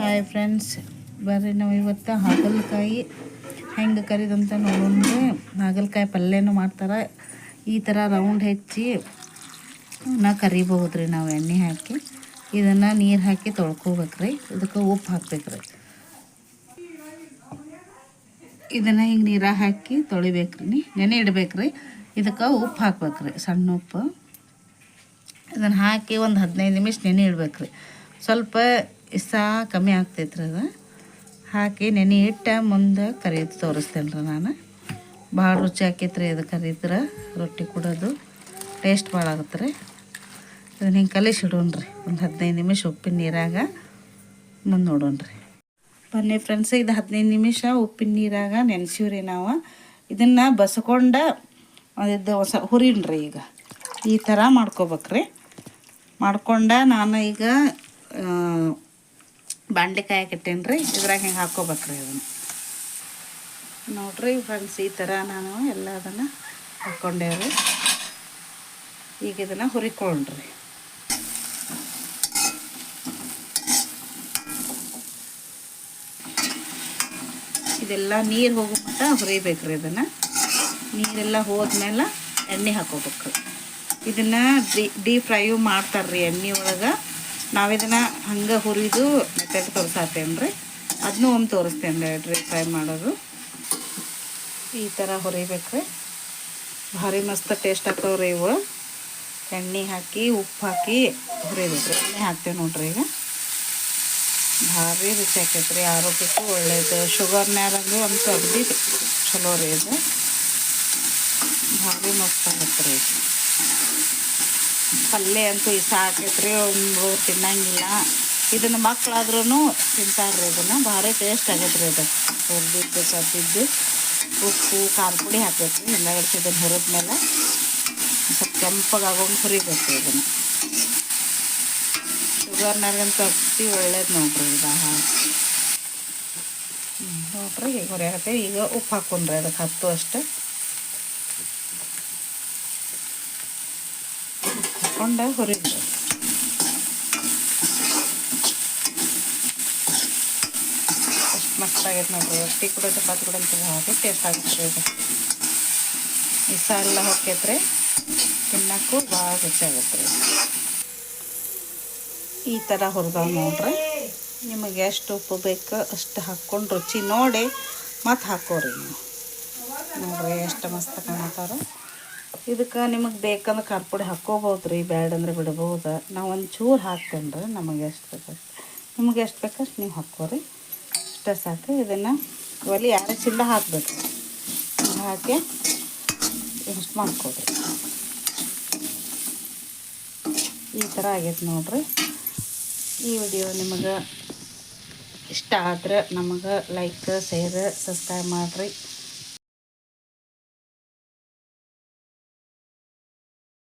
Hi friends ಬರ್ರಿ ನಾವು ಇವತ್ತು ಹಾಗಲಕಾಯಿ ಹೆಂಗೆ ಕರಿದಂತ ನೋಡೋಣ ಹಾಗಲಕಾಯಿ ಪಲ್ಯನೂ ಮಾಡ್ತಾರೆ. ಈ ಥರ ರೌಂಡ್ ಹೆಚ್ಚಿ ನಾ ಕರಿಬಹುದ್ರಿ ನಾವು ಎಣ್ಣೆ ಹಾಕಿ. ಇದನ್ನು ನೀರು ಹಾಕಿ ತೊಳ್ಕೊಬೇಕ್ರಿ. ಇದಕ್ಕೆ ಉಪ್ಪು ಹಾಕ್ಬೇಕ್ರಿ. ಇದನ್ನು ಹಿಂಗೆ ನೀರಾಗ ಹಾಕಿ ತೊಳಿಬೇಕ್ರಿ. ನೆನೆ ಇಡ್ಬೇಕ್ರಿ. ಇದಕ್ಕೆ ಉಪ್ಪು ಹಾಕ್ಬೇಕ್ರಿ. ಸಣ್ಣ ಉಪ್ಪು. ಇದನ್ನು ಹಾಕಿ ಒಂದು ಹದಿನೈದು ನಿಮಿಷ ನೆನೆ ಇಡ್ಬೇಕ್ರಿ. ಸ್ವಲ್ಪ ಇಸ ಕಮ್ಮಿ ಆಗ್ತೈತ್ರಿ ಅದು. ಹಾಕಿ ನೆನೆ ಇಟ್ಟು ಮುಂದೆ ಕರಿದು ತೋರಿಸ್ತೇನೆ ರೀ ನಾನು. ಭಾಳ ರುಚಿ ಆಕೈತ್ರಿ ಅದು ಕರಿದ್ರೆ ರೊಟ್ಟಿ ಕೊಡೋದು. ಟೇಸ್ಟ್ ಭಾಳ ಆಗುತ್ತೆ ರೀ ಅದನ್ನ ಹಿಂಗೆ ಕಲಿಸಿಡೋಣ್ರಿ. ಒಂದು ಹದಿನೈದು ನಿಮಿಷ ಉಪ್ಪಿನ ನೀರಾಗ ಮುಂದೆ ನೋಡೋಣ್ರಿ. ಬನ್ನಿ ಫ್ರೆಂಡ್ಸ್ ಇದು ಹದಿನೈದು ನಿಮಿಷ ಉಪ್ಪಿನ ನೀರಾಗ ನೆನೆಸಿವ್ರಿ ನಾವು. ಇದನ್ನು ಬಸ್ಕೊಂಡ ಇದು ಹೊಸ ಹುರಿನ್ರಿ ಈಗ. ಈ ಥರ ಮಾಡ್ಕೋಬೇಕ್ರಿ. ಮಾಡ್ಕೊಂಡ ನಾನು ಈಗ ಬಾಂಡ್ಲಿಕಾಯಿ ಇಟ್ಟೇನಿ ರೀ ಇದ್ರಾಗ ಹಿಂಗೆ ಹಾಕ್ಕೋಬೇಕ್ರಿ ಅದನ್ನು. ನೋಡಿರಿ ಫ್ರೆಂಡ್ಸ್ ಈ ಥರ ನಾನು ಎಲ್ಲ ಅದನ್ನು ಹಾಕ್ಕೊಂಡೇವ್ರಿ ಈಗ ಇದನ್ನು ಹುರಿಕೊಂಡ್ರಿ ಇದೆಲ್ಲ ನೀರು ಹೋಗೋ ಮಟ್ಟ ಹುರಿಬೇಕ್ರಿ ಇದನ್ನು. ನೀರೆಲ್ಲ ಹೋದ್ಮೇಲೆ ಎಣ್ಣೆ ಹಾಕೋಬೇಕ್ರಿ. ಇದನ್ನು ಡೀಪ್ ಫ್ರೈಯು ಮಾಡ್ತಾರ್ರಿ ಎಣ್ಣೆ ಒಳಗೆ. ನಾವು ಇದನ್ನು ಹಂಗೆ ಹುರಿದು ಮೆತ್ತಗೆ ತೋರಿಸಾತೇನೆ ರೀ. ಅದನ್ನೂ ಒಮ್ಮೆ ತೋರಿಸ್ತೇನೆ ರೀ ಫ್ರೈ ಮಾಡೋದು. ಈ ಥರ ಹುರಿಬೇಕ್ರಿ. ಭಾರಿ ಮಸ್ತ್ ಟೇಸ್ಟ್ ಆಗ್ತಾವ್ರಿ ಇವು. ಎಣ್ಣೆ ಹಾಕಿ, ಉಪ್ಪು ಹಾಕಿ ಹುರಿಬೇಕ್ರಿ. ಎಣ್ಣೆ ಹಾಕ್ತೇವೆ ನೋಡ್ರಿ ಈಗ. ಭಾರಿ ರುಚಿ ಆಕೈತ್ರಿ ಆರೋಗ್ಯಕ್ಕೂ ಒಳ್ಳೇದು. ಶುಗರ್ನ್ಯಾರಂದು ಅಂತ ಅಗದಿ ಚಲೋ ರೀ ಇದು. ಭಾರಿ ಮಸ್ತ್ ಆಗತ್ತೆ ರೀ ಪಲ್ಯ ಅಂತೂ ಇಷ್ಟ ಆಕೈತ್ರಿ ಒಂದು ತಿನ್ನಂಗಿಲ್ಲ. ಇದನ್ನು ಮಕ್ಕಳಾದ್ರೂ ತಿಂತಾರ್ರಿ ಇದನ್ನು. ಭಾರಿ ಟೇಸ್ಟ್ ಆಗೈತೆ ರೀ ಇದು. ಹುರಿದಿದ್ದು ಸದ್ದಿದ್ದು ಉಪ್ಪು, ಖಾರ ಪುಡಿ ಹಾಕ್ಬೇಕು ಹಿಂದಗಡೆ ಇದನ್ನು ಹುರಿದ ಮೇಲೆ ಸ್ವಲ್ಪ ಕೆಂಪಗಾಗೋಂಗೆ ಹುರಿಬೇಕು ಇದನ್ನು. ಶುಗರ್ನಾಗಂತೂ ಅತಿ ಒಳ್ಳೇದು ನೋಡ್ರಿ ಇದು ಹಾ ನೋಡ್ರಿ, ಈಗ ಹಾಕ್ತೇವೆ ಈಗ ಉಪ್ಪು ಹಾಕೊಂಡ್ರಿ ಅದಕ್ಕೆ ಹತ್ತು ಅಷ್ಟು. ಹಾಕೊಂಡ ಹುರಿದು ಅಷ್ಟು ಮಸ್ತ್ ಆಗೈತೆ ರೊಟ್ಟಿ ಕೂಡ ಚಪಾತಿ ಕೂಡ ಅಂತ ಭಾರಿ ಟೇಸ್ಟ್ ಆಗುತ್ತೆ ಇದು. ಈ ಎಲ್ಲ ಹೊಕ್ಕೈತ್ರಿ ತಿನ್ನಕ್ಕೂ ಭಾಳ ರುಚಿ ಆಗುತ್ತೆ ರೀ ಈ ಥರ ಹುರಿದಾವ ನೋಡ್ರಿ. ನಿಮಗೆ ಎಷ್ಟು ಉಪ್ಪು ಬೇಕು ಅಷ್ಟು ಹಾಕ್ಕೊಂಡು ರುಚಿ ನೋಡಿ ಮತ್ತು ಹಾಕೋರಿ ನೀವು. ನೋಡ್ರಿ ಎಷ್ಟು ಮಸ್ತ್ ಕಾಣತ್ತಾರ. ಇದಕ್ಕೆ ನಿಮಗೆ ಬೇಕಂದ್ರೆ ಖಾರ ಪುಡಿ ಹಾಕ್ಕೋಬೋದು ರೀ ಬ್ಯಾಡಂದ್ರೆ ಬಿಡ್ಬೋದು. ನಾವು ಒಂದು ಚೂರು ಹಾಕ್ತೇನೆ ನಮಗೆ ಎಷ್ಟು ಬೇಕಷ್ಟು ನಿಮಗೆ ಎಷ್ಟು ಬೇಕಷ್ಟು ನೀವು ಹಾಕ್ಕೋರಿ. ಅಷ್ಟೇ ಸಾಕು, ಇದನ್ನು ಒಲಿ ಯಾರು ಚಿಲ್ಲ ಹಾಕಬೇಕು. ಹಾಕಿ ಇಷ್ಟು ಮಾಡ್ಕೊಡ್ರಿ. ಈ ಥರ ಆಗೈತೆ ನೋಡಿರಿ. ಈ ವಿಡಿಯೋ ನಿಮಗೆ ಇಷ್ಟ ಆದ್ರೆ ನಮಗೆ ಲೈಕ್ ಶೇರ್ ಸಬ್ಸ್ಕ್ರೈಬ್ ಮಾಡಿರಿ.